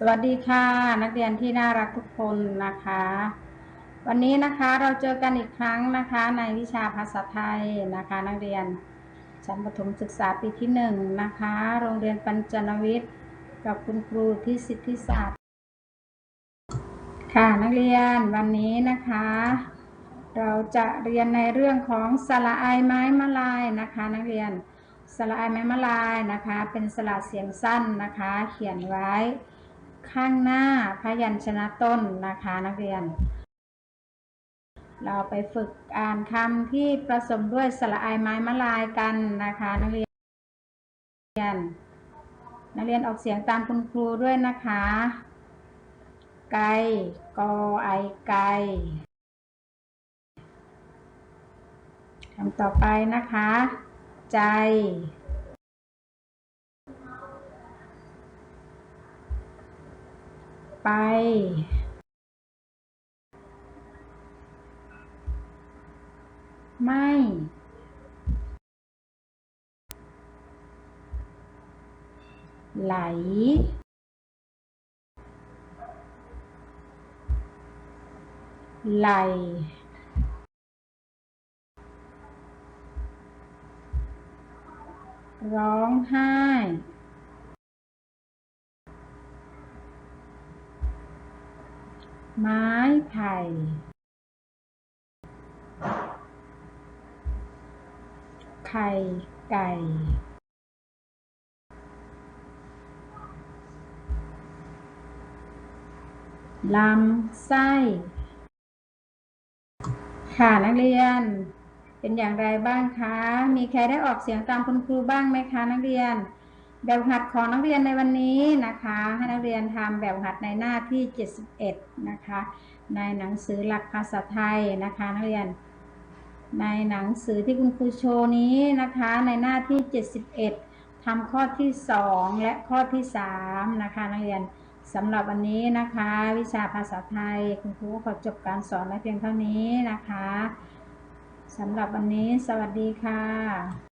สวัสดีค่ะ นักเรียนที่น่ารักทุกคนนะคะ วันนี้นะคะเราเจอกันอีกครั้งนะคะในวิชาภาษาไทยนะคะ นักเรียนชั้นประถมศึกษาปีที่หนึ่งนะคะ โรงเรียนปัญจนวิทย์กับคุณครูที่สิทธิศาสตร์ค่ะนักเรียนวันนี้นะคะ เราจะเรียนในเรื่องของสระไอไม้มะลายนะคะ นักเรียนสระไอไม้มะลายนะคะ เป็นสระเสียงสั้นนะคะ เขียนไว้ ข้างหน้าพยัญชนะต้นนะคะนักเรียน เราไปฝึกอ่านคำที่ผสมด้วยสระไอไม้มะลายกันนะคะนักเรียน นักเรียนออกเสียงตามคุณครูด้วยนะคะ ไกกอไอไกคำต่อไปนะคะ ใจ ไป ไม่ ไหล ไหล ร้องไห้ ไม้ไผ่ไข่ไก่ ลำไส้ ค่ะนักเรียน เป็นอย่างไรบ้างคะ มีใครได้ออกเสียงตามคุณครูบ้างไหมคะนักเรียน แบบหัดของนักเรียนในวันนี้นะคะ ให้นักเรียนทำแบบหัดในหน้าที่ 71 นะคะ ในหนังสือหลักภาษาไทยนะคะนักเรียน ในหนังสือที่คุณครูโชว์นี้นะคะ ในหน้าที่ 71ทำข้อที่ 2 และข้อที่ 3 นะคะนักเรียนสำหรับวันนี้นะคะ วิชาภาษาไทย คุณครูขอจบการสอนไว้เพียงเท่านี้นะคะสำหรับวันนี้สวัสดีค่ะ